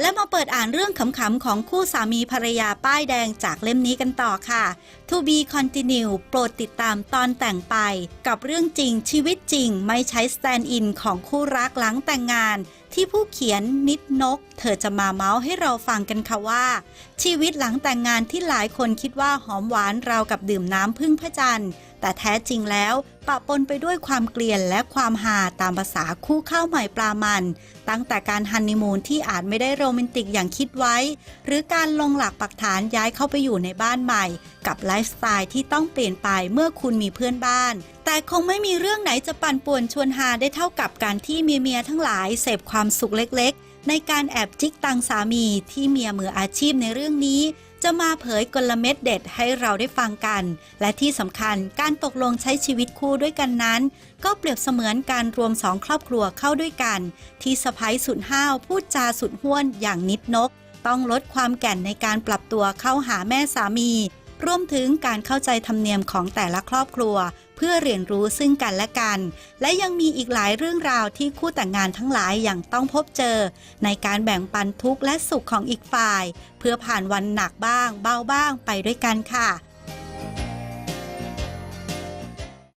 และมาเปิดอ่านเรื่องขำๆของคู่สามีภรรยาป้ายแดงจากเล่มนี้กันต่อค่ะ To be continue โปรดติดตามตอนแต่งไป กับเรื่องจริงชีวิตจริงไม่ใช้ stand in ของคู่รักหลังแต่งงาน ที่ผู้เขียนนิดนก เธอจะมาเมาส์ให้เราฟังกันค่ะว่า ชีวิตหลังแต่งงานที่หลายคนคิดว่าหอมหวานราวกับดื่มน้ำพึ่งพระจันทร์ แต่แท้จริงแล้วปะปนไปด้วยความเกลียนและความหาตามภาษาคู่ข้าวใหม่ปลามัน ตั้งแต่การฮันนีมูนที่อาจไม่ได้โรแมนติกอย่างคิดไว้ หรือการลงหลักปักฐานย้ายเข้าไปอยู่ในบ้านใหม่ กับไลฟ์สไตล์ที่ต้องเปลี่ยนไปเมื่อคุณมีเพื่อนบ้าน แต่คงไม่มีเรื่องไหนจะปั่นป่วนชวนหาได้เท่ากับการที่เมียเมียทั้งหลายเสพความสุขเล็กๆ ในการแอบจิกตังสามีที่เมียมืออาชีพในเรื่องนี้ จะมาเผยกลเม็ดเด็ดให้เราได้ฟังกัน และที่สำคัญการตกลงใช้ชีวิตคู่ด้วยกันนั้น ก็เปรียบเสมือนการรวมสองครอบครัวเข้าด้วยกัน ที่สะพ้ยสุดห้าวพูดจาสุดห้วนอย่างนิดนก ต้องลดความแก่นในการปรับตัวเข้าหาแม่สามี รวมถึงการเข้าใจธรรมเนียมของแต่ละครอบครัว เพื่อเรียนรู้ซึ่งกันและกัน และยังมีอีกหลายเรื่องราวที่คู่แต่งงานทั้งหลายอย่างต้องพบเจอ ในการแบ่งปันทุกข์และสุขของอีกฝ่าย เพื่อผ่านวันหนักบ้าง เบาบ้างไปด้วยกันค่ะ